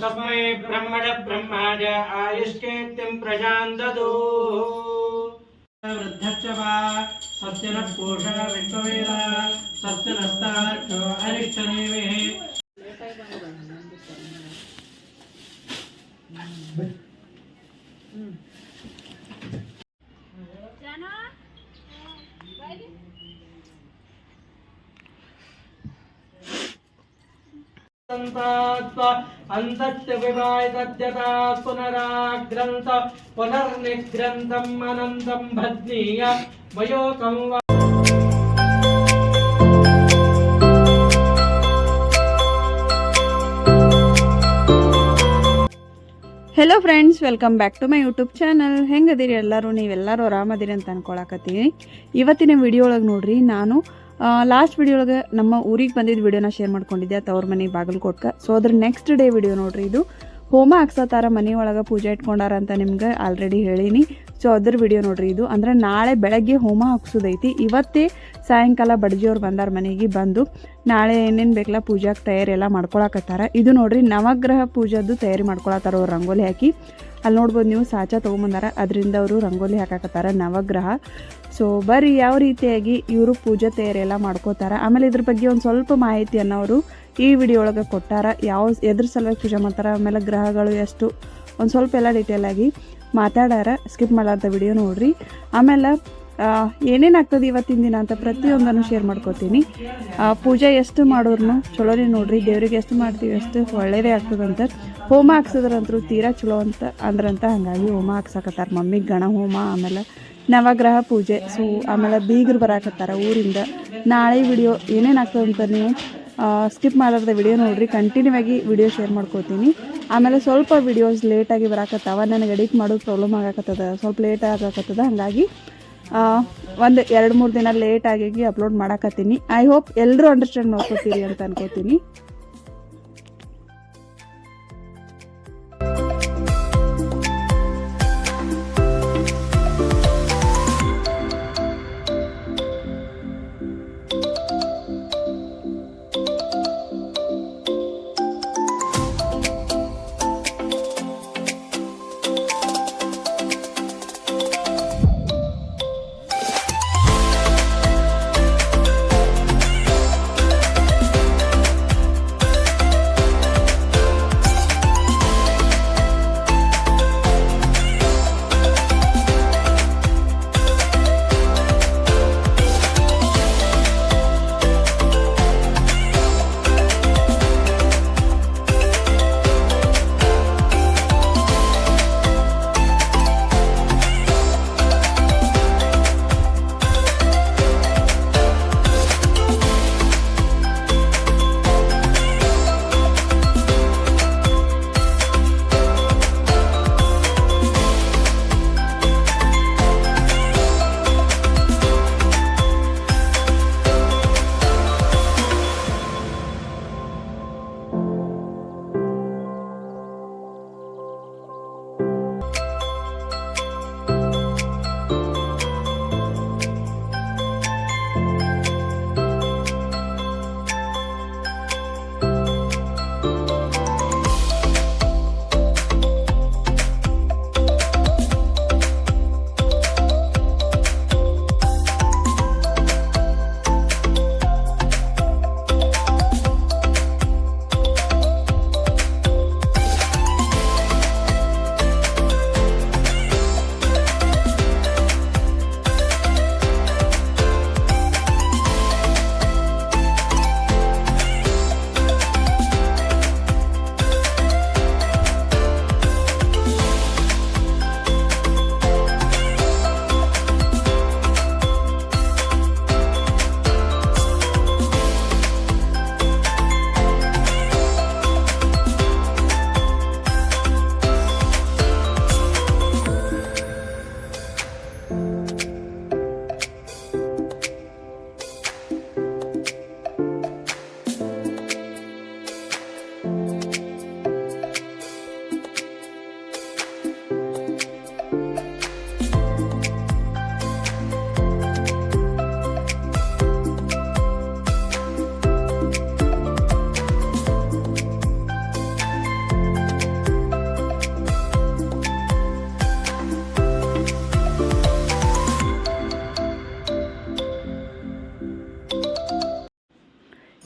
तस्मै ब्रह्मण ब्रह्माज आयुष्केत्यं प्रजां ददु वृद्धश्च वा सस्य नः पूषा विश्ववेदा सस्य नस्तार्क्ष्यो अरिष्टनेमिः सन्तात्व अन्तस्य विवायतद्यता पुनराग्रन्थ पुनर्निग्रन्थम् अनन्तं भद्नीय वयोकं वा hello friends welcome back to my YouTube channel ಹೆಂಗದಿರಿ ಎಲ್ಲರೂ ನೀವೆಲ್ಲರೂ ಆರಾಮದಿರಿ ಅಂತ ಅನ್ಕೊಳಕತ್ತೀನಿ ಇವತ್ತಿನ ವಿಡಿಯೋ ಒಳಗೆ ನೋಡ್ರಿ ನಾನು ಲಾಸ್ಟ್ ವಿಡಿಯೋ ಒಳಗೆ ನಮ್ಮ ಊರಿಗೆ ಬಂದಿದ್ದ ವಿಡಿಯೋನ ಶೇರ್ ಮಾಡ್ಕೊಂಡಿದ್ದೆ. ತವ್ರ ಮನೆ ಬಾಗಲಕೋಟ್ಕ. ಸೊ ಅದ್ರ ನೆಕ್ಸ್ಟ್ ಡೇ ವಿಡಿಯೋ ನೋಡ್ರಿ ಇದು. ಹೋಮ ಹಾಕ್ಸತ್ತಾರ ಮನೆ ಒಳಗೆ ಪೂಜೆ ಇಟ್ಕೊಂಡಾರ ಅಂತ ನಿಮ್ಗೆ ಆಲ್ರೆಡಿ ಹೇಳೀನಿ. ಸೊ ಅದ್ರ ವಿಡಿಯೋ ನೋಡ್ರಿ ಇದು. ಅಂದ್ರೆ ನಾಳೆ ಬೆಳಗ್ಗೆ ಹೋಮ ಹಾಕ್ಸೋದೈತಿ. ಇವತ್ತೇ ಸಾಯಂಕಾಲ ಬಡ್ಜಿಯವ್ರು ಬಂದಾರ ಮನೆಗೆ ಬಂದು ನಾಳೆ ಏನೇನು ಬೇಕಲ್ಲ ಪೂಜಾಕ್ಕೆ ತಯಾರಿ ಎಲ್ಲ ಮಾಡ್ಕೊಳಕತ್ತಾರ. ಇದು ನೋಡ್ರಿ ನವಗ್ರಹ ಪೂಜಾದು ತಯಾರಿ ಮಾಡ್ಕೊಳತ್ತಾರ ಅವ್ರು ರಂಗೋಲಿ ಹಾಕಿ. ಅಲ್ಲಿ ನೋಡ್ಬೋದು ನೀವು ಸಾಚ ತೊಗೊಂಬಂದಾರ. ಅದರಿಂದ ಅವರು ರಂಗೋಲಿ ಹಾಕಾಕತ್ತಾರ, ನವಗ್ರಹ. ಸೊ ಬರ್ರಿ ಯಾವ ರೀತಿಯಾಗಿ ಇವರು ಪೂಜೆ ತಯಾರಿ ಎಲ್ಲ ಮಾಡ್ಕೋತಾರ. ಆಮೇಲೆ ಇದ್ರ ಬಗ್ಗೆ ಒಂದು ಸ್ವಲ್ಪ ಮಾಹಿತಿಯನ್ನು ಅವರು ಈ ವಿಡಿಯೋ ಒಳಗೆ ಕೊಟ್ಟಾರ. ಯಾವ ಎದ್ರ ಸಲುವಾಗಿ ಪೂಜೆ ಮಾಡ್ತಾರೆ, ಆಮೇಲೆ ಗ್ರಹಗಳು ಎಷ್ಟು, ಒಂದು ಸ್ವಲ್ಪ ಎಲ್ಲ ಡೀಟೇಲಾಗಿ ಮಾತಾಡಾರ. ಸ್ಕಿಪ್ ಮಾಡಾರ್ದ ವಿಡಿಯೋ ನೋಡ್ರಿ. ಆಮೇಲೆ ಏನೇನು ಆಗ್ತದೆ ಇವತ್ತಿನ ದಿನ ಅಂತ ಪ್ರತಿಯೊಂದನ್ನು ಶೇರ್ ಮಾಡ್ಕೋತೀನಿ. ಪೂಜೆ ಎಷ್ಟು ಮಾಡೋರ್ನು ಚಲೋನೇ ನೋಡ್ರಿ. ದೇವ್ರಿಗೆ ಎಷ್ಟು ಮಾಡ್ತೀವಿ ಎಷ್ಟು ಒಳ್ಳೇದೇ ಆಗ್ತದಂತ ಹೋಮ ಹಾಕ್ಸಿದ್ರಂತೂ ತೀರಾ ಚಲೋ ಅಂತ ಅಂದ್ರಂತ ಹಾಗಾಗಿ ಹೋಮ ಹಾಕ್ಸಕತ್ತಾರ. ಮಮ್ಮಿಗೆ ಗಣ ಹೋಮ, ಆಮೇಲೆ ನವಗ್ರಹ ಪೂಜೆ. ಸೊ, ಆಮೇಲೆ ಬೀಗರು ಬರಾಕತ್ತಾರ ಊರಿಂದ. ನಾಳೆ ವಿಡಿಯೋ ಏನೇನು ಆಗ್ತದೆ ಅಂತ ನೀವು ಸ್ಕಿಪ್ ಮಾಡಾರ್ದ ವಿಡಿಯೋ ನೋಡ್ರಿ. ಕಂಟಿನ್ಯೂ ಆಗಿ ವಿಡಿಯೋ ಶೇರ್ ಮಾಡ್ಕೋತೀನಿ. ಆಮೇಲೆ ಸ್ವಲ್ಪ ವಿಡಿಯೋಸ್ ಲೇಟಾಗಿ ಬರಾಕತ್ತಾವ. ನನಗೆ ಎಡಿಟ್ ಮಾಡೋದು ಪ್ರಾಬ್ಲಮ್ ಆಗಕತ್ತದ. ಸ್ವಲ್ಪ ಲೇಟ್ ಆಗಕತ್ತದ. ಹಾಗಾಗಿ ಒಂದು ಎರಡು ಮೂರು ದಿನ ಲೇಟ್ ಆಗಿ ಅಪ್ಲೋಡ್ ಮಾಡಾಕತ್ತೀನಿ. ಐ ಹೋಪ್ ಎಲ್ಲರೂ ಅಂಡರ್ಸ್ಟ್ಯಾಂಡ್ ಮಾಡ್ಕೋತೀರಿ ಅಂತ ಅನ್ಕೋತೀನಿ.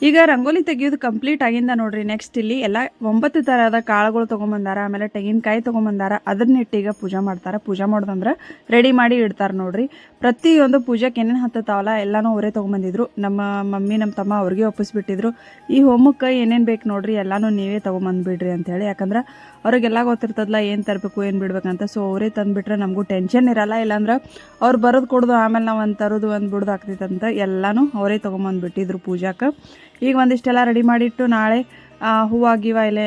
ಈಗ ರಂಗೋಲಿ ತೆಗಿಯೋದು ಕಂಪ್ಲೀಟ್ ಆಗಿಂದ ನೋಡ್ರಿ ನೆಕ್ಸ್ಟ್ ಇಲ್ಲಿ ಎಲ್ಲ ಒಂಬತ್ತು ಥರದ ಕಾಳುಗಳು ತೊಗೊಂಬಂದಾರ, ಆಮೇಲೆ ತೆಂಗಿನಕಾಯಿ ತೊಗೊಂಬಂದಾರ ಅದನ್ನಿಟ್ಟು ಈಗ ಪೂಜೆ ಮಾಡ್ತಾರೆ. ಪೂಜೆ ಮಾಡೋದಂದ್ರೆ ರೆಡಿ ಮಾಡಿ ಇಡ್ತಾರೆ ನೋಡ್ರಿ. ಪ್ರತಿಯೊಂದು ಪೂಜೆಗೆ ಏನೇನು ಹತ್ತತಾವಲ್ಲ ಎಲ್ಲನೂ ಅವರೇ ತೊಗೊಂಬಂದಿದ್ರು. ನಮ್ಮ ಮಮ್ಮಿ, ನಮ್ಮ ತಮ್ಮ ಅವ್ರಿಗೆ ಒಪ್ಪಿಸ್ಬಿಟ್ಟಿದ್ರು. ಈ ಹೋಮಕ್ಕೆ ಏನೇನು ಬೇಕು ನೋಡ್ರಿ, ಎಲ್ಲನೂ ನೀವೇ ತೊಗೊಂಬಂದ್ಬಿಡ್ರಿ ಅಂತೇಳಿ. ಯಾಕಂದ್ರೆ ಅವ್ರಿಗೆಲ್ಲ ಗೊತ್ತಿರ್ತದಲ್ಲ ಏನು ತರಬೇಕು, ಏನು ಬಿಡ್ಬೇಕಂತ. ಸೊ ಅವರೇ ತಂದುಬಿಟ್ರೆ ನಮಗೂ ಟೆನ್ಷನ್ ಇರಲ್ಲ. ಇಲ್ಲಾಂದ್ರೆ ಅವ್ರು ಬರೋದು ಕೊಡೋದು, ಆಮೇಲೆ ನಾವು ಒಂದು ತರೋದು, ಒಂದು ಬಿಡೋದು ಆಗ್ತಿತ್ತಂತ ಎಲ್ಲನೂ ಅವರೇ ತೊಗೊಂಬಂದ್ಬಿಟ್ಟಿದ್ರು ಪೂಜಾಕ್ಕೆ ಈಗ ಒಂದಿಷ್ಟೆಲ್ಲ ರೆಡಿ ಮಾಡಿಟ್ಟು ನಾಳೆ ಹೂವು ಗಿವ ಇಲ್ಲ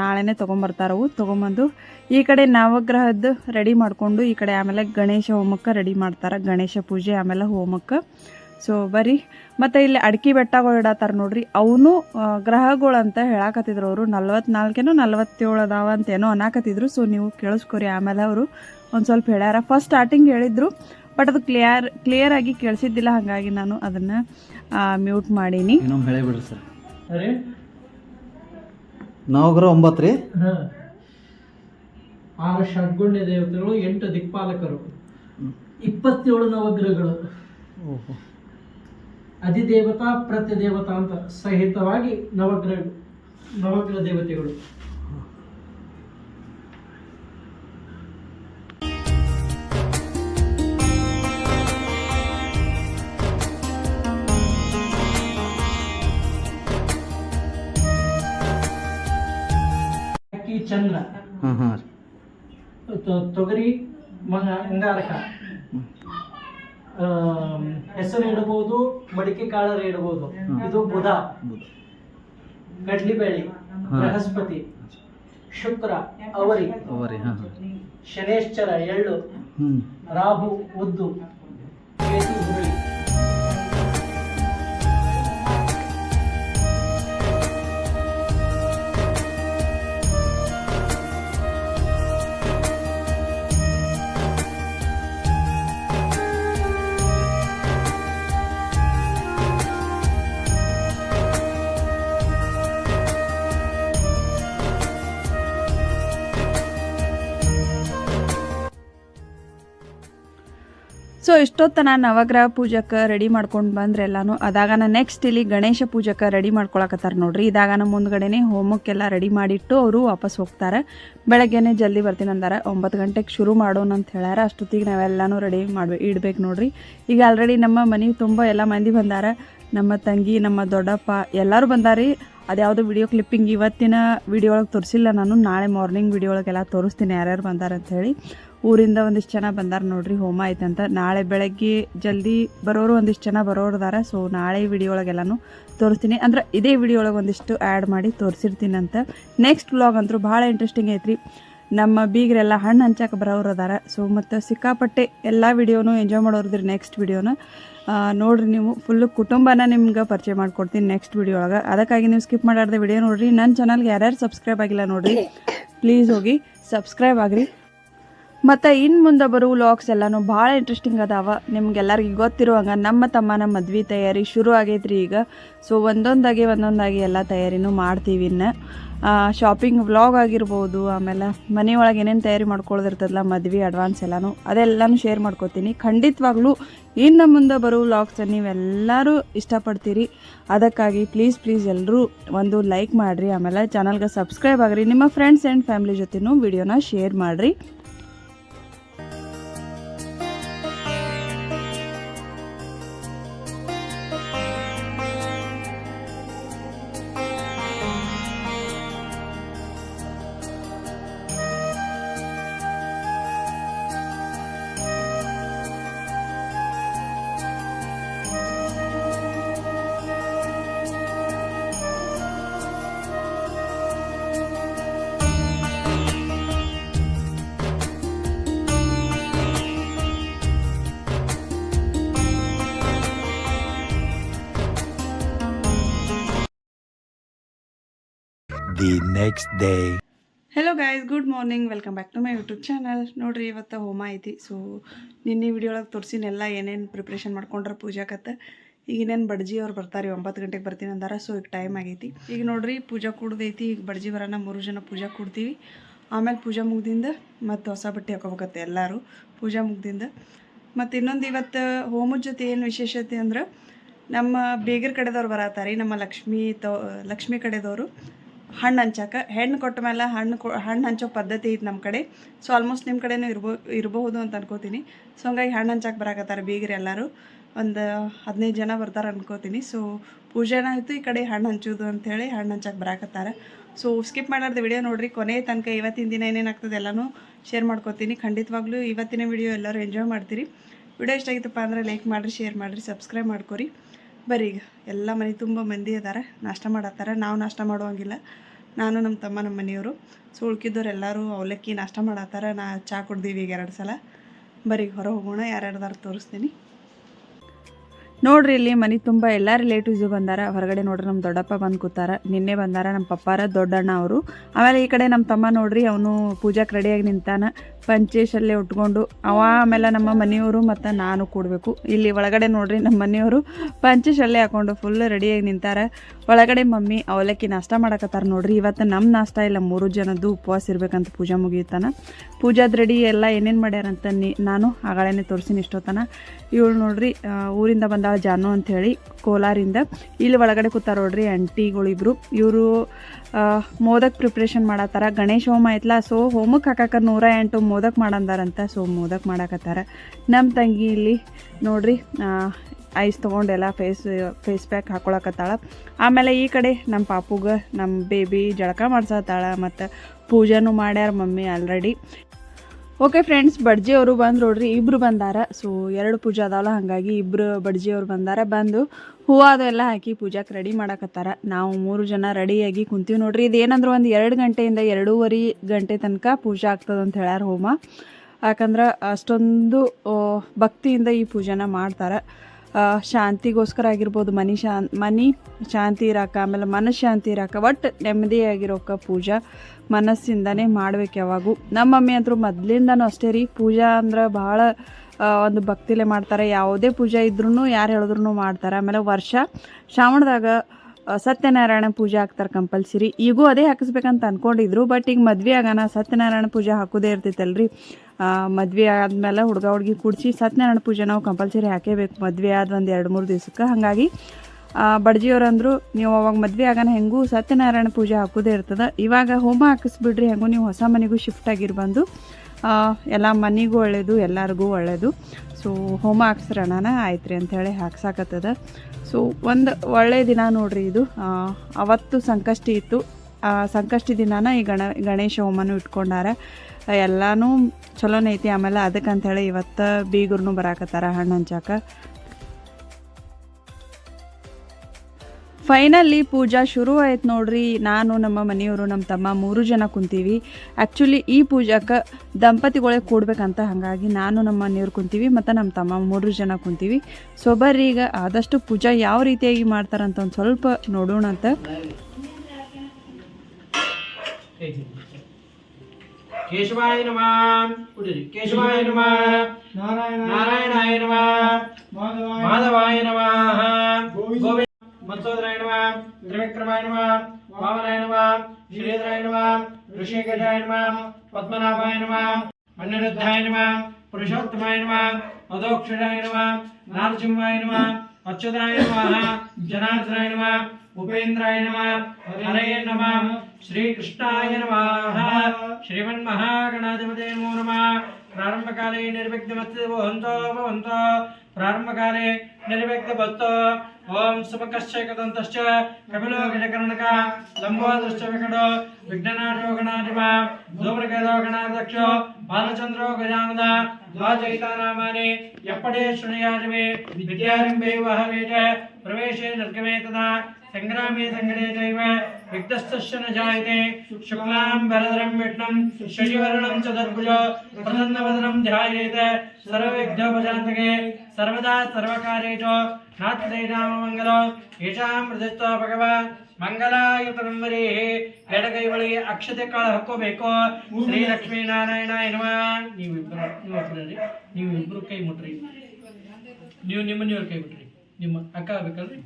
ನಾಳೆನೇ ತೊಗೊಂಬರ್ತಾರವು ತೊಗೊಂಬಂದು ಈ ಕಡೆ ನವಗ್ರಹದ್ದು ರೆಡಿ ಮಾಡಿಕೊಂಡು, ಈ ಕಡೆ ಆಮೇಲೆ ಗಣೇಶ ಹೋಮಕ್ಕೆ ರೆಡಿ ಮಾಡ್ತಾರೆ, ಗಣೇಶ ಪೂಜೆ ಆಮೇಲೆ ಹೋಮಕ್ಕೆ. ಸೊ ಬರೀ, ಮತ್ತು ಇಲ್ಲಿ ಅಡ್ಕೆ ಬೆಟ್ಟಗಳು ಇಡತ್ತಾರ ನೋಡ್ರಿ, ಅವನು ಗ್ರಹಗಳಂತ ಹೇಳಾಕತ್ತಿದ್ರು ಅವರು, ನಲ್ವತ್ನಾಲ್ಕೇನೋ ನಲ್ವತ್ತೇಳು ಅದಾವ ಅಂತ ಏನೋ ಅನ್ನಾಕತ್ತಿದ್ರು ಸೊ ನೀವು ಕೇಳಿಸ್ಕೊರಿ, ಆಮೇಲೆ ಅವರು ಒಂದು ಸ್ವಲ್ಪ ಹೇಳ್ಯಾರ. ಫಸ್ಟ್ ಸ್ಟಾರ್ಟಿಂಗ್ ಹೇಳಿದ್ರು ಬಟ್ ಅದು ಕ್ಲಿಯರ್ ಕ್ಲಿಯರ್ ಆಗಿ ಕೇಳಿಸಿದ್ದಿಲ್ಲ, ಹಾಗಾಗಿ ನಾನು ಅದನ್ನು ಮ್ಯೂಟ್ ಮಾಡೀನಿ. ಇನ್ನೊಮ್ಮೆ ಹೇಳಿ ಬಿಡ್ರಿ ಸರ್. ಅರೆ ನವಗ್ರಹ ಒಂಬತ್ತು ರೀ? ಹ. ಆರು ಷಡ್ಗುಣ್ಯ ದೇವತೆಗಳು ಎಂಟು ದಿಕ್ಪಾಲಕರು ಇಪ್ಪತ್ತೇಳು ನವಗ್ರಹಗಳು. ಓಹೋ. ಅಧಿದೇವತಾ ಪ್ರತಿದೇವತಾ ಅಂತ ಸಹಿತವಾಗಿ ನವಗ್ರಹ ನವಗ್ರಹ ದೇವತೆಗಳು. ಚಂದ್ರ ಹಾಂ ಹಾಂ ರೀ ತೊ- ತೊಗರಿ ಮಂಗ ಅಂಗಾರಕ ಹೆಸರು ಇಡಬಹುದು ಮಡಿಕೆ ಕಾಳರ ಇಡಬಹುದು ಇದು ಬುಧ. ಕಡ್ಲಿಬೇಳಿ ಬೃಹಸ್ಪತಿ ಶುಕ್ರ ಅವರಿ ಅವರಿ ಶನೇಶ್ಚರ ಎಳ್ಳು ರಾಹು ಉದ್ದು. ಕೇತು ಹುರುಳಿ ಸೊ ಇಷ್ಟೊತ್ತನ ನವಗ್ರಹ ಪೂಜಕ ರೆಡಿ ಮಾಡ್ಕೊಂಡು ಬಂದ್ರೆ ಎಲ್ಲಾನು, ಅದಾಗನ ನೆಕ್ಸ್ಟ್ ಇಲ್ಲಿ ಗಣೇಶ ಪೂಜಕ ರೆಡಿ ಮಾಡ್ಕೊಳಕತ್ತಾರ ನೋಡ್ರಿ. ಇದಾಗನ ಮುಂದ್ಗಡೆನೆ ಹೋಮಕ್ಕೆಲ್ಲ ರೆಡಿ ಮಾಡಿಟ್ಟು ಅವರು ವಾಪಸ್ ಹೋಗ್ತಾರೆ. ಬೆಳಗ್ಗೆನೆ ಜಲ್ದಿ ಬರ್ತೀನಿ ಅಂದಾರ. ಒಂಬತ್ತು ಗಂಟೆಗೆ ಶುರು ಮಾಡೋಣ ಅಂತ ಹೇಳ್ಯಾರ. ಅಷ್ಟೊತ್ತಿಗೆ ನಾವೆಲ್ಲನೂ ರೆಡಿ ಮಾಡ್ಬೇಕು ಇಡ್ಬೇಕು ನೋಡ್ರಿ. ಈಗ ಆಲ್ರೆಡಿ ನಮ್ಮ ಮನೆ ತುಂಬ ಎಲ್ಲ ಮಂದಿ ಬಂದಾರ. ನಮ್ಮ ತಂಗಿ, ನಮ್ಮ ದೊಡ್ಡಪ್ಪ ಎಲ್ಲರೂ ಬಂದಾರಿ. ಅದ್ಯಾವುದು ವಿಡಿಯೋ ಕ್ಲಿಪ್ಪಿಂಗ್ ಇವತ್ತಿನ ವಿಡಿಯೋ ಒಳಗೆ ತೋರಿಸಿಲ್ಲ ನಾನು. ನಾಳೆ ಮಾರ್ನಿಂಗ್ ವಿಡಿಯೋ ಒಳಗೆಲ್ಲ ತೋರಿಸ್ತೀನಿ ಯಾರ್ಯಾರು ಬಂದಾರ ಅಂತ ಹೇಳಿ. ಊರಿಂದ ಒಂದಿಷ್ಟು ಜನ ಬಂದಾರ ನೋಡ್ರಿ, ಹೋಮ ಆಯ್ತಂತ. ನಾಳೆ ಬೆಳಗ್ಗೆ ಜಲ್ದಿ ಬರೋರು ಒಂದಿಷ್ಟು ಜನ ಬರೋರು ಅದಾರ ಸೊ ನಾಳೆ ವಿಡಿಯೋ ಒಳಗೆಲ್ಲಾನು ತೋರಿಸ್ತೀನಿ. ಅಂದ್ರೆ ಇದೇ ವಿಡಿಯೋ ಒಳಗೆ ಒಂದಿಷ್ಟು ಆ್ಯಡ್ ಮಾಡಿ ತೋರಿಸಿರ್ತೀನಿ ಅಂತ ನೆಕ್ಸ್ಟ್ ವ್ಲಾಗ್ ಅಂತೂ ಭಾಳ ಇಂಟ್ರೆಸ್ಟಿಂಗ್ ಐತ್ರಿ. ನಮ್ಮ ಬೀಗರೆಲ್ಲ ಹಣ್ಣು ಹಂಚಕ್ಕೆ ಬರೋರು ಅದಾರ ಸೊ ಮತ್ತು ಸಿಕ್ಕಾಪಟ್ಟೆ ಎಲ್ಲ ವಿಡಿಯೋನು ಎಂಜಾಯ್ ಮಾಡೋರ್ದ್ರಿ ನೆಕ್ಸ್ಟ್ ವಿಡಿಯೋನ. ನೋಡ್ರಿ ನೀವು ಫುಲ್ಲು ಕುಟುಂಬನ ನಿಮ್ಗೆ ಪರಿಚಯ ಮಾಡ್ಕೊಡ್ತೀನಿ ನೆಕ್ಸ್ಟ್ ವಿಡಿಯೋ ಒಳಗೆ ಅದಕ್ಕಾಗಿ ನೀವು ಸ್ಕಿಪ್ ಮಾಡಾರ್ದೆ ವಿಡಿಯೋ ನೋಡ್ರಿ. ನನ್ನ ಚಾನಲ್ಗೆ ಯಾರ್ಯಾರು ಸಬ್ಸ್ಕ್ರೈಬ್ ಆಗಿಲ್ಲ ನೋಡ್ರಿ ಪ್ಲೀಸ್ ಹೋಗಿ ಸಬ್ಸ್ಕ್ರೈಬ್ ಆಗ್ರಿ. ಮತ್ತು ಇನ್ನು ಮುಂದೆ ಬರುವ ವ್ಲಾಗ್ಸ್ ಎಲ್ಲಾನು ಭಾಳ ಇಂಟ್ರೆಸ್ಟಿಂಗ್ ಅದಾವ. ನಿಮ್ಗೆಲ್ಲರಿಗೂ ಹಂಗೆ ನಮ್ಮ ತಮ್ಮನ ಮದ್ವೆ ತಯಾರಿ ಶುರು ಆಗೈತ್ರಿ ಈಗ. ಸೊ ಒಂದೊಂದಾಗಿ ಒಂದೊಂದಾಗಿ ಎಲ್ಲ ತಯಾರಿನೂ ಮಾಡ್ತೀವಿ ಇನ್ನು. ಶಾಪಿಂಗ್ ವ್ಲಾಗ್ ಆಗಿರ್ಬೋದು, ಆಮೇಲೆ ಮನೆಯೊಳಗೆ ಏನೇನು ತಯಾರಿ ಮಾಡ್ಕೊಳ್ಳೋದಿರ್ತದಲ್ಲ ಮದ್ವೆ ಅಡ್ವಾನ್ಸ್ ಎಲ್ಲನೂ, ಅದೆಲ್ಲನೂ ಶೇರ್ ಮಾಡ್ಕೋತೀನಿ. ಖಂಡಿತವಾಗ್ಲೂ ಇನ್ನು ಮುಂದೆ ಬರುವ ವ್ಲಾಗ್ಸ್ ನೀವೆಲ್ಲರೂ ಇಷ್ಟಪಡ್ತೀರಿ. ಅದಕ್ಕಾಗಿ ಪ್ಲೀಸ್ ಪ್ಲೀಸ್ ಎಲ್ಲರೂ ಒಂದು ಲೈಕ್ ಮಾಡಿರಿ. ಆಮೇಲೆ ಚಾನಲ್ಗೆ ಸಬ್ಸ್ಕ್ರೈಬ್ ಆಗಿರಿ. ನಿಮ್ಮ ಫ್ರೆಂಡ್ಸ್ ಆ್ಯಂಡ್ ಫ್ಯಾಮಿಲಿ ಜೊತೆನೂ ವಿಡಿಯೋನ ಶೇರ್ ಮಾಡಿರಿ. Next day. Hello guys good morning welcome back to my YouTube channel ನೋಡ್ರಿ, ಇವತ್ತು ಹೋಮ ಐತಿ. ಸೊ ನಿನ್ನೆ ವಿಡಿಯೋ ಒಳಗೆ ತೋರಿಸಿನೆಲ್ಲ ಏನೇನು ಪ್ರಿಪ್ರೇಷನ್ ಮಾಡ್ಕೊಂಡ್ರೆ ಪೂಜಾಕತ್ತ ಈಗ ಇನ್ನೇನು ಬಡ್ಜಿ ಅವ್ರು ಬರ್ತಾರೆ ಒಂಬತ್ತು ಗಂಟೆಗೆ ಬರ್ತೀನಿ ಅಂದಾರ. ಸೊ ಈಗ ಟೈಮ್ ಆಗೈತಿ. ಈಗ ನೋಡ್ರಿ, ಪೂಜಾ ಕೂಡ್ದೈತಿ. ಈಗ ಬಡ್ಜಿ ಬರೋಣ ಮೂರು ಜನ ಪೂಜಾ ಕೂಡ್ತೀವಿ. ಆಮೇಲೆ ಪೂಜಾ ಮುಗ್ದಿಂದ ಮತ್ತು ಹೊಸ ಬಟ್ಟೆ ಹಾಕೋಬೇಕತ್ತೆ ಎಲ್ಲರೂ ಪೂಜಾ ಮುಗ್ದಿಂದ. ಮತ್ತು ಇನ್ನೊಂದು ಇವತ್ತು ಹೋಮದ ಜೊತೆ ಏನು ವಿಶೇಷತೆ ಅಂದ್ರೆ, ನಮ್ಮ ಬೇಗರ್ ಕಡೆದವ್ರು ಬರತ್ತಾರೆ ನಮ್ಮ ಲಕ್ಷ್ಮೀ ತೋ, ಲಕ್ಷ್ಮಿ ಕಡೆದವರು. ಹಣ್ಣು ಹಂಚಕ್ಕೆ ಹೆಣ್ಣು ಕೊಟ್ಟ ಮೇಲೆ ಹಣ್ಣು ಕೊ, ಹಣ್ಣು ಹಂಚೋ ಪದ್ಧತಿ ಐತೆ ನಮ್ಮ ಕಡೆ. ಸೊ ಆಲ್ಮೋಸ್ಟ್ ನಿಮ್ಮ ಕಡೆನೂ ಇರ್ಬೋ, ಇರಬಹುದು ಅಂತ ಅನ್ಕೋತೀನಿ. ಸೊ ಹಂಗಾಗಿ ಹಣ್ಣು ಹಂಚಕ್ಕೆ ಬರಾಕತ್ತಾರೆ ಬೀಗರು ಎಲ್ಲರೂ. ಒಂದು ಹದಿನೈದು ಜನ ಬರ್ತಾರೆ ಅನ್ಕೋತೀನಿ. ಸೊ ಪೂಜೆನ ಆಯಿತು ಈ ಕಡೆ ಹಣ್ಣು ಹಂಚೋದು ಅಂಥೇಳಿ ಹಣ್ಣು ಹಂಚಕ್ಕೆ ಬರಾಕತ್ತಾರೆ. ಸೊ ಸ್ಕಿಪ್ ಮಾಡಾರ್ದು ವಿಡಿಯೋ ನೋಡಿರಿ. ಕೊನೆ ತನಕ ಇವತ್ತಿನ ದಿನ ಏನೇನಾಗ್ತದೆ ಎಲ್ಲನೂ ಶೇರ್ ಮಾಡ್ಕೋತೀನಿ. ಖಂಡಿತವಾಗ್ಲೂ ಇವತ್ತಿನ ವಿಡಿಯೋ ಎಲ್ಲರೂ ಎಂಜಾಯ್ ಮಾಡ್ತೀರಿ. ವಿಡಿಯೋ ಇಷ್ಟ ಆಗಿತ್ತಪ್ಪ ಅಂದರೆ ಲೈಕ್ ಮಾಡಿರಿ ಶೇರ್ ಮಾಡಿರಿ ಸಬ್ಸ್ಕ್ರೈಬ್ ಮಾಡ್ಕೊರಿ. ಬರೀ ಈಗ ಎಲ್ಲ ಮನೆ ತುಂಬ ಮಂದಿ ಅದಾರ. ನಾಷ್ಟ ಮಾಡತ್ತಾರ. ನಾವು ನಾಷ್ಟ ಮಾಡುವಂಗಿಲ್ಲ. ನಾನು ನಮ್ಮ ತಮ್ಮ, ನಮ್ಮ ಮನೆಯವರು. ಸೊ, ಉಳ್ಕಿದ್ದವ್ರು ಅವಲಕ್ಕಿ ನಾಷ್ಟ ಮಾಡತ್ತಾರ. ನಾ ಚಹಾ ಕುಡ್ದೀವಿ ಈಗ ಎರಡು ಸಲ. ಬರೀ ಹೊರ ಹೋಗೋಣ, ಯಾರ್ಯಾರ್ದಾರು ತೋರಿಸ್ತೀನಿ. ನೋಡ್ರಿ ಇಲ್ಲಿ ಮನೆ ತುಂಬ ಎಲ್ಲ ರಿಲೇಟಿವ್ಸು ಬಂದಾರ. ಹೊರಗಡೆ ನೋಡ್ರಿ ನಮ್ಮ ದೊಡ್ಡಪ್ಪ ಬಂದು ಕೂತಾರ. ನಿನ್ನೆ ಬಂದಾರ ನಮ್ಮ ಪಪ್ಪಾರ, ದೊಡ್ಡಣ್ಣ ಅವರು. ಆಮೇಲೆ ಈ ಕಡೆ ನಮ್ಮ ತಮ್ಮ ನೋಡ್ರಿ, ಅವನು ಪೂಜಾಕ್ಕೆ ರೆಡಿಯಾಗಿ ನಿಂತಾನ. ಪಂಚೇಶಲ್ಲೇ ಉಟ್ಕೊಂಡು ಅವ ಆಮೇಲೆ ನಮ್ಮ ಮನೆಯವರು ಮತ್ತು ನಾನು ಕೂಡಬೇಕು. ಇಲ್ಲಿ ಒಳಗಡೆ ನೋಡ್ರಿ ನಮ್ಮ ಮನೆಯವರು ಪಂಚೇಶಲ್ಲೇ ಹಾಕೊಂಡು ಫುಲ್ ರೆಡಿಯಾಗಿ ನಿಂತಾರೆ. ಒಳಗಡೆ ಮಮ್ಮಿ ಅವಲಕ್ಕಿ ನಾಷ್ಟ ಮಾಡಕತ್ತಾರ ನೋಡ್ರಿ. ಇವತ್ತು ನಮ್ಮ ನಾಷ್ಟ ಇಲ್ಲ, ಮೂರು ಜನದ್ದು ಉಪವಾಸ ಇರಬೇಕಂತ ಪೂಜಾ ಮುಗಿಯುತ್ತಾನ. ಪೂಜಾದ ರೆಡಿ ಎಲ್ಲ ಏನೇನು ಮಾಡ್ಯಾರಂತ ನೀ ನಾನು ಆಗಳೇನೆ ತೋರಿಸಿನಿ ಇಷ್ಟೊತ್ತನ. ಇವಳು ನೋಡ್ರಿ ಊರಿಂದ ಬಂದಾಳ ಜಾನು ಅಂಥೇಳಿ ಕೋಲಾರಿಂದ. ಇಲ್ಲಿ ಒಳಗಡೆ ಕೂತಾರ ನೋಡ್ರಿ ಆಂಟಿಗಳಿಬ್ರು ಇವರು ಮೋದಕ್ ಪ್ರಿಪ್ರೇಷನ್ ಮಾಡತ್ತಾರ. ಗಣೇಶ ಹೋಮ ಐತ್ಲ. ಸೊ ಹೋಮಕ್ಕೆ ಹಾಕಕ್ಕೆ ನೂರ ಎಂಟು ಮೋದಕ್ ಮಾಡಂದಾರಂತ. ಸೊ ಮೋದಕ್ ಮಾಡಾಕತ್ತಾರ. ನಮ್ಮ ತಂಗಿ ಇಲ್ಲಿ ನೋಡ್ರಿ ಐಸ್ ತೊಗೊಂಡೆಲ್ಲ ಫೇಸ್ ಫೇಸ್ ಪ್ಯಾಕ್ ಹಾಕೊಳಕತ್ತಾಳ. ಆಮೇಲೆ ಈ ಕಡೆ ನಮ್ಮ ಪಾಪುಗ ನಮ್ಮ ಬೇಬಿ ಜಳಕ ಮಾಡ್ಸತ್ತಾಳ. ಮತ್ತು ಪೂಜೆನೂ ಮಾಡ್ಯಾರ ಮಮ್ಮಿ ಆಲ್ರೆಡಿ ಓಕೆ ಫ್ರೆಂಡ್ಸ್ ಬಡ್ಜಿ ಅವರು ಬಂದು ನೋಡ್ರಿ, ಇಬ್ರು ಬಂದಾರ. ಸೊ ಎರಡು ಪೂಜೆ ಅದಾವಲ್ಲ, ಹಾಗಾಗಿ ಇಬ್ರು ಬಡ್ಜಿ ಅವ್ರು ಬಂದಾರ. ಬಂದು ಹೂವು ಅದೆಲ್ಲ ಹಾಕಿ ಪೂಜಾಕ್ಕೆ ರೆಡಿ ಮಾಡಕತ್ತಾರ. ನಾವು ಮೂರು ಜನ ರೆಡಿಯಾಗಿ ಕುಂತೀವಿ ನೋಡ್ರಿ. ಇದು ಏನಂದ್ರೆ ಒಂದು ಎರಡು ಗಂಟೆಯಿಂದ ಎರಡೂವರೆ ಗಂಟೆ ತನಕ ಪೂಜೆ ಆಗ್ತದೆ ಅಂತ ಹೇಳ್ಯಾರ ಹೋಮ. ಯಾಕಂದ್ರೆ ಅಷ್ಟೊಂದು ಭಕ್ತಿಯಿಂದ ಈ ಪೂಜೆನ ಮಾಡ್ತಾರೆ. ಶಾಂತಿಗೋಸ್ಕರ ಆಗಿರ್ಬೋದು, ಮನಿ ಶಾನ್ ಮನಿ ಶಾಂತಿ ಇರಾಕ, ಆಮೇಲೆ ಮನಃಶಾಂತಿ ಶಾಂತಿ ಇರಾಕ ಒಟ್ಟು ನೆಮ್ಮದಿಯಾಗಿರೋಕ ಪೂಜಾ. ಮನಸ್ಸಿಂದನೇ ಮಾಡ್ಬೇಕು ಯಾವಾಗೂ. ನಮ್ಮ ಮಮ್ಮಿ ಅಂತೂ ಮೊದಲಿಂದನೂ ಅಷ್ಟೇ ರೀ. ಪೂಜಾ ಅಂದ್ರೆ ಭಾಳ ಒಂದು ಭಕ್ತಿಲೆ ಮಾಡ್ತಾರೆ. ಯಾವುದೇ ಪೂಜೆ ಇದ್ರೂ ಯಾರು ಹೇಳಿದ್ರು ಮಾಡ್ತಾರೆ. ಆಮೇಲೆ ವರ್ಷ, ಶ್ರಾವಣದಾಗ ಸತ್ಯನಾರಾಯಣ ಪೂಜೆ ಹಾಕ್ತಾರೆ ಕಂಪಲ್ಸರಿ. ಈಗೂ ಅದೇ ಹಾಕಿಸ್ಬೇಕಂತ ಅನ್ಕೊಂಡಿದ್ರು, ಬಟ್ ಈಗ ಮದ್ವೆ ಆಗೋಣ ಸತ್ಯನಾರಾಯಣ ಪೂಜೆ ಹಾಕೋದೇ ಇರ್ತೈತಲ್ರಿ. ಮದ್ವೆ ಆದಮೇಲೆ ಹುಡುಗ ಹುಡುಗಿ ಕೂಡಿಸಿ ಸತ್ಯನಾರಾಯಣ ಪೂಜೆ ನಾವು ಕಂಪಲ್ಸರಿ ಹಾಕೇಬೇಕು. ಮದುವೆ ಆದ ಒಂದು ಎರಡು ಮೂರು ದಿವ್ಸಕ್ಕೆ. ಹಾಗಾಗಿ ಆ, ಬಡ್ಜಿಯವ್ರು ಅಂದರು ನೀವು ಅವಾಗ ಮದ್ವೆ ಆಗಾನ ಹೆಂಗೂ ಸತ್ಯನಾರಾಯಣ ಪೂಜೆ ಹಾಕೋದೇ ಇರ್ತದೆ. ಇವಾಗ ಹೋಮ ಹಾಕಿಸ್ಬಿಡ್ರಿ ಹೆಂಗೂ ನೀವು ಹೊಸ ಮನೆಗೂ ಶಿಫ್ಟ್ ಆಗಿರ್ ಎಲ್ಲ ಮನೆಗೂ ಒಳ್ಳೆಯದು ಎಲ್ಲರಿಗೂ ಒಳ್ಳೆಯದು ಸೊ ಹೋಮ ಹಾಕ್ಸ್ರಣ ಆಯ್ತು ರೀ ಅಂಥೇಳಿ ಹಾಕ್ಸಾಕತ್ತದ. ಸೊ ಒಂದು ಒಳ್ಳೆಯ ದಿನ ನೋಡ್ರಿ ಇದು. ಅವತ್ತು ಸಂಕಷ್ಟಿ ಇತ್ತು. ಆ ಸಂಕಷ್ಟಿ ದಿನಾನ ಈ ಗಣ ಗಣೇಶ ಹೋಮನು ಇಟ್ಕೊಂಡಾರ. ಎಲ್ಲನೂ ಚಲೋನೇ ಐತಿ ಆಮೇಲೆ ಅದಕ್ಕಂಥೇಳಿ ಇವತ್ತು ಬೀಗರ್ನು ಬರಾಕತ್ತಾರ ಹಣ್ಣು ಹಂಚಾಕ. ಫೈನಲಿ ಪೂಜಾ ಶುರು ಆಯ್ತು ನೋಡ್ರಿ. ನಾನು ನಮ್ಮ ಮನೆಯವರು ನಮ್ಮ ತಮ್ಮ ಮೂರು ಜನ ಕುಂತೀವಿ. ಆ್ಯಕ್ಚುಲಿ ಈ ಪೂಜಾಕ್ಕೆ ದಂಪತಿಗಳೇ ಕೂಡ್ಬೇಕಂತ ಹಾಗಾಗಿ ನಾನು ನಮ್ಮ ಮನೆಯವ್ರು ಕುಂತೀವಿ ಮತ್ತು ನಮ್ಮ ತಮ್ಮ ಮೂರು ಜನ ಕುಂತೀವಿ. ಸೊ ಬರ್ರಿ ಈಗ ಆದಷ್ಟು ಪೂಜಾ ಯಾವ ರೀತಿಯಾಗಿ ಮಾಡ್ತಾರಂತ ಒಂದು ಸ್ವಲ್ಪ ನೋಡೋಣ ಅಂತ. ಕೇಶವಾಯ ನಮಃ. ಕುಡಿರಿ. ಕೇಶವಾಯ ನಮಃ. ನಾರಾಯಣಾಯ ನಮಃ. ಮಾಧವಾಯ ನಮಃ ಗೋವಿಂದ ಮತ್ಸೋದರಾಯ ನಮಃ ತ್ರಿವಿಕ್ರಮಾಯ ನಮಃ ವಾಮನಾಯ ನಮಃ ಶ್ರೀಧರಾಯ ನಮಃ ಋಷಿಕೇಶಾಯ ನಮಃ ಪದ್ಮನಾಭಾಯ ನಮಃ ಅನಿರುದ್ಧಾಯ ನಮಃ ಪುರುಷೋತ್ತಮಾಯ ನಮಃ ಮಧೋಕ್ಷರಾಯ ನಮಃ ನಾರಸಿಂಹಾಯ ನಮಃ ಅಚ್ಯುತಾಯ ನಮಃ ಜನಾರ್ದನಾಯ ನಮಃ ಉಪೇಂದ್ರಾಯ ನಮಃ ಹರಯೇ ನಮಃ ಶ್ರೀಕೃಷ್ಣಾಯ ನಮಃ ಶ್ರೀಮನ್ಮಹಾಗಣಾಧಿಪತಿ ನಮೋ ನಮಃ ಪ್ರಾರಂಭಕಾಲೇ ನಿರ್ವಿಘ್ನಮಸ್ತು ಭವಂತೋ ಭವಂತೋ ఓం సుభకశ్చేకదంతశ్చ కపిలోకజకర్ణక లంబోదృష్ట వికట విఘ్ననాటోగణాధిప ధూమ్రకరోగణాధ్యక్ష బాలచంద్రో గజానద ద్వాజయితానామాని ఎప్పటే శృణయాదివే విద్యారంభే వహవేట ప్రవేశే నర్గమే తదా సంగ్రామే సంగడే దైవ విఘ్నస్తస్య న జాయతే శుక్లాం వరదరం విష్ణం శశివర్ణం చతుర్భుజ ప్రసన్నవదనం ధ్యాయేత సర్వవిఘ్నోపశాంతకే సర్వదా సర్వకార్యేషు ನಾಥಸೈನಾಮಂಗಲೋ ಯಶಾಂ ಹೃದಯಸ್ಥೋ ಭಗವ ಎಡಗೈ ಒಳಗೆ ಅಕ್ಷತೆ ಕಾಳು ಹಾಕೋಬೇಕು ಶ್ರೀ ಲಕ್ಷ್ಮೀ ನಾರಾಯಣ ಎನ್ನುವ ನೀವಿಬ್ಬರು ನೀವು ಇಬ್ರು ನೀವು ಕೈ ಮುಟ್ರಿ ನೀವು ನಿಮ್ಮ ನೀವ್ರ ಕೈ ಮುಟ್ರಿ ನಿಮ್ಮ ಅಕ್ಕ ಆಗ್ಬೇಕಲ್ರಿ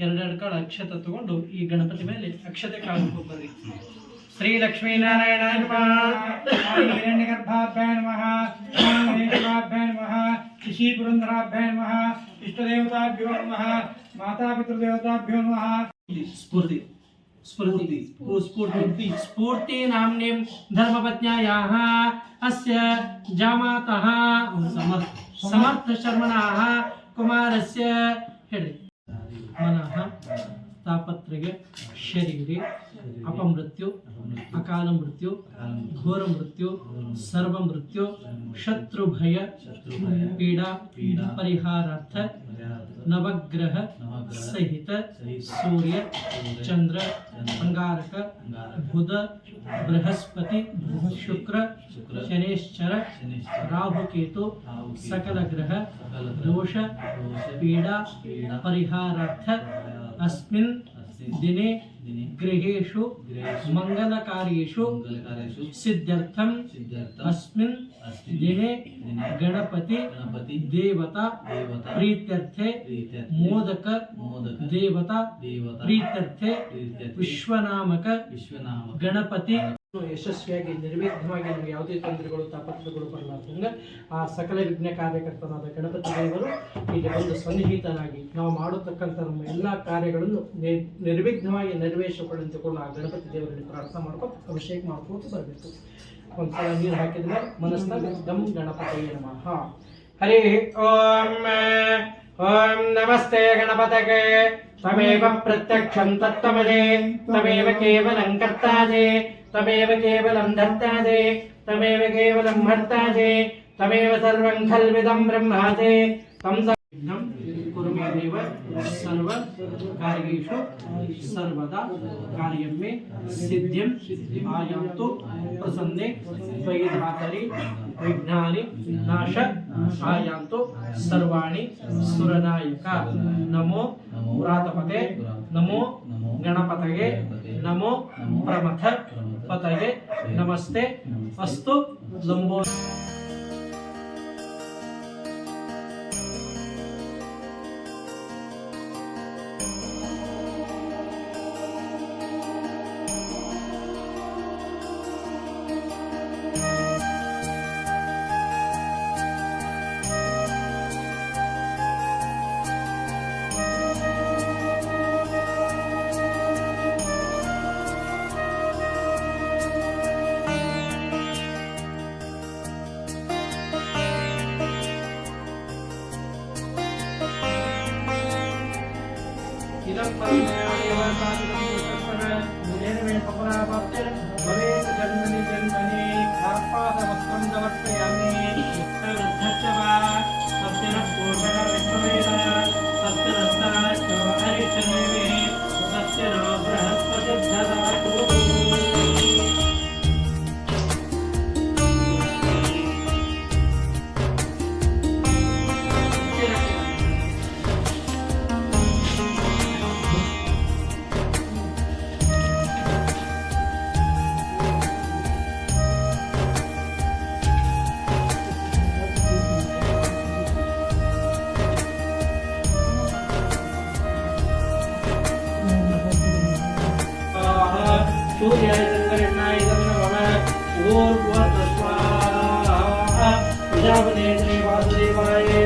ಎರಡೆರಡು ಕಾಳು ಅಕ್ಷತೆ ತಗೊಂಡು ಈ ಗಣಪತಿ ಮೇಲೆ ಅಕ್ಷತೆ ಕಾಳು ಹಾಕೋಬರ್ರಿ ಶ್ರೀ ಲಕ್ಷ್ಮೀನಾರಾಯಣ ನಮಃ ಹಿರಣ್ಯ ಗರ್ಭಾಭ್ಯ ನಮಃ ऋषि पुरंदराभ्याय नमः इष्टदेवताभ्यो नमः माता पितृदेवताभ्यो नमः। स्फूर्ति। स्फूर्ति। स्फूर्ति। स्फूर्ति। नामने धर्मपत्न्यायाः अस्य जामातः समर्थ समर्थ शर्मणाः कुमारस्य हेड। मनः तापत्रिगे शरीरे अपमृत्यु अकाल मृत्यु घोर मृत्यु सर्व मृत्यु शत्रु भय पीड़ा परिहारार्थ नवग्रह सहित सूर्य चंद्र अंगारक बुध बृहस्पति शुक्र शनिश्चर राहु केतु सकल ग्रह दोष पीड़ा परिहारार्थ अस्मिन् दिने गृहेषु मङ्गलकार्येषु सिद्ध्यर्थं अस्मिन् दिने गणपति गणपति देवता देवता प्रीत्यर्थे मोदक मोदक देवता देवता प्रीत्यर्थे विश्वनामक विश्वनामक गणपति ಯಶಸ್ವಿಯಾಗಿ ನಿರ್ವಿಘ್ನವಾಗಿ ನಮಗೆ ಯಾವುದೇ ತೊಂದರೆಗಳು ತಾಪತ್ರಗಳು ಬರಲಾರ್ದಂಗ ಆ ಸಕಲ ವಿಘ್ನ ಕಾರ್ಯಕರ್ತನಾದ ಗಣಪತಿ ದೇವರು ಇಲ್ಲಿ ಒಂದು ಸನ್ನಿಹಿತನಾಗಿ ನಾವು ಮಾಡತಕ್ಕಂಥ ನಮ್ಮ ಎಲ್ಲ ಕಾರ್ಯಗಳನ್ನು ನಿರ್ವಿಘ್ನವಾಗಿ ನೆರವೇರಿಸಿಕೊಳ್ಳಂತಕೊಳ್ಳ ಆ ಗಣಪತಿ ದೇವರಲ್ಲಿ ಪ್ರಾರ್ಥನೆ ಮಾಡ್ಕೊಂಡು ಅಭಿಷೇಕ ಮಾಡ್ಕೊಂಡು ಬರಬೇಕು. ಒಂದ್ಸಲ ನೀರು ಹಾಕಿದ್ರೆ ಮನಸ್ಸಿನಲ್ಲಿ ದಮ್ ಗಣಪತಿ ನಮಃ. ಹರಿ ಓಂ ಓಂ ನಮಸ್ತೆ ಗಣಪತಗೆ. ತಮೇವ ಪ್ರತ್ಯಕ್ಷಂ ತತ್ತಮದೇ ತಮೇವ ಕೇವಲಂ ಕರ್ತಾದೆ. ತಮೇವ ಕೇವಲಂ ಧರ್ತಾದೆ ತಮೇವ ಕೇವಲಂ ಭರ್ತಾದೆ ತಮೇವ ಸರ್ವಂ ಖಲ್ವಿದಂ ಬ್ರಹ್ಮಾದೆ तं ವಿಘ್ನಂ ಕುರು ಮೇ ದೇವ ಸರ್ವ ಕಾರ್ಯೇಷು ಸರ್ವದಾ ಕಾರ್ಯಂ ಮೇ ಸಿದ್ಧಿಂ ಆಯಾಂತು ಪ್ರಸನ್ನೆ ತ್ವಯಿ ಧಾತರಿ ಆಯಾಂತು ಸರ್ವಾಣಿ ಸುರನಾಯಕ ನಮೋ गणपतये ನಮೋ ಗಣಪತಗೆ ನಮೋ ನಮಸ್ತೆ. ಅಸ್ತು ನಮಸ್ತೆ ராமதேவாய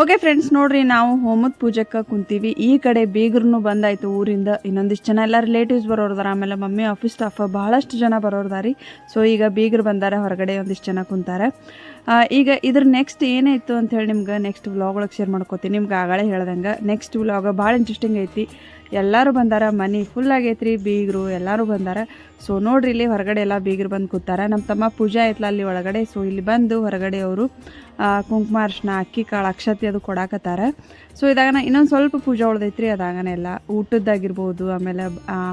ಓಕೆ ಫ್ರೆಂಡ್ಸ್ ನೋಡ್ರಿ, ನಾವು ಹೋಮದ ಪೂಜೆಕ್ಕೆ ಕುಂತೀವಿ. ಈ ಕಡೆ ಬೀಗರ್ನು ಬಂದಾಯ್ತು ಊರಿಂದ. ಇನ್ನೊಂದಿಷ್ಟು ಜನ ಎಲ್ಲ ರಿಲೇಟಿವ್ಸ್ ಬರೋರ್ದಾರ ಆಮೇಲೆ ಮಮ್ಮಿ ಆಫೀಸ್ ಸ್ಟಾಫ್ ಭಾಳಷ್ಟು ಜನ ಬರೋರ್ದಾರಿ ಸೊ ಈಗ ಬೀಗರು ಬಂದಾರೆ, ಹೊರಗಡೆ ಒಂದಿಷ್ಟು ಜನ ಕುಂತಾರೆ. ಈಗ ಇದ್ರ ನೆಕ್ಸ್ಟ್ ಏನಾಯಿತು ಅಂತ ಹೇಳಿ ನಿಮ್ಗೆ ನೆಕ್ಸ್ಟ್ ವ್ಲಾಗ್ ಒಳಗೆ ಶೇರ್ ಮಾಡ್ಕೋತೀನಿ. ನಿಮ್ಗೆ ಆಗಳೇ ಹೇಳ್ದಂಗೆ ನೆಕ್ಸ್ಟ್ ವ್ಲಾಗ್ ಭಾಳ ಇಂಟ್ರೆಸ್ಟಿಂಗ್ ಐತಿ. ಎಲ್ಲರೂ ಬಂದಾರ, ಮನೆ ಫುಲ್ ಆಗೈತ್ರಿ, ಬೀಗರು ಎಲ್ಲರೂ ಬಂದಾರ. ಸೊ ನೋಡ್ರಿ, ಇಲ್ಲಿ ಹೊರಗಡೆ ಎಲ್ಲ ಬೀಗರು ಬಂದು ಕೂತಾರ. ನಮ್ಮ ತಮ್ಮ ಪೂಜಾ ಐತ್ಲ ಅಲ್ಲಿ ಒಳಗಡೆ. ಸೊ ಇಲ್ಲಿ ಬಂದು ಹೊರಗಡೆ ಅವರು ಕುಂಕುಮ ಅರ್ಶಿನ ಅಕ್ಕಿ, ಕಾಳು, ಅಕ್ಷತೆ ಅದು ಕೊಡಾಕತ್ತಾರ. ಸೊ ಇದಾಗನ ಇನ್ನೊಂದು ಸ್ವಲ್ಪ ಪೂಜೆ ಉಳ್ದೈತ್ರಿ, ಅದಾಗನ ಎಲ್ಲ ಊಟದ್ದಾಗಿರ್ಬೋದು, ಆಮೇಲೆ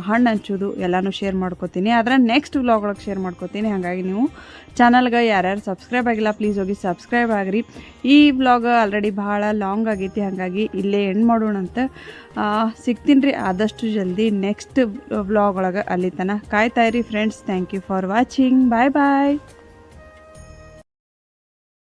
ಹಣ್ಣು ಹಂಚೋದು, ಎಲ್ಲನೂ ಶೇರ್ ಮಾಡ್ಕೋತೀನಿ. ಅದರ ನೆಕ್ಸ್ಟ್ ವ್ಲಾಗ್ ಒಳಗೆ ಶೇರ್ ಮಾಡ್ಕೋತೀನಿ. ಹಾಗಾಗಿ ನೀವು ಚಾನಲ್ಗೆ ಯಾರ್ಯಾರು ಸಬ್ಸ್ಕ್ರೈಬ್ ಆಗಿಲ್ಲ ಪ್ಲೀಸ್ ಹೋಗಿ ಸಬ್ಸ್ಕ್ರೈಬ್ ಆಗಿರಿ. ಈ ವ್ಲಾಗ್ ಆಲ್ರೆಡಿ ಭಾಳ ಲಾಂಗ್ ಆಗೈತಿ, ಹಾಗಾಗಿ ಇಲ್ಲೇ ಎಂಡ್ ಮಾಡೋಣಂತ ಸಿಗ್ತೀನಿ ರೀ. ಆದಷ್ಟು ಜಲ್ದಿ ನೆಕ್ಸ್ಟ್ ವ್ಲಾಗ್ ಒಳಗೆ ಅಲ್ಲಿ ತನಕ ಕಾಯ್ತಾಯಿರಿ friends thank you for watching bye bye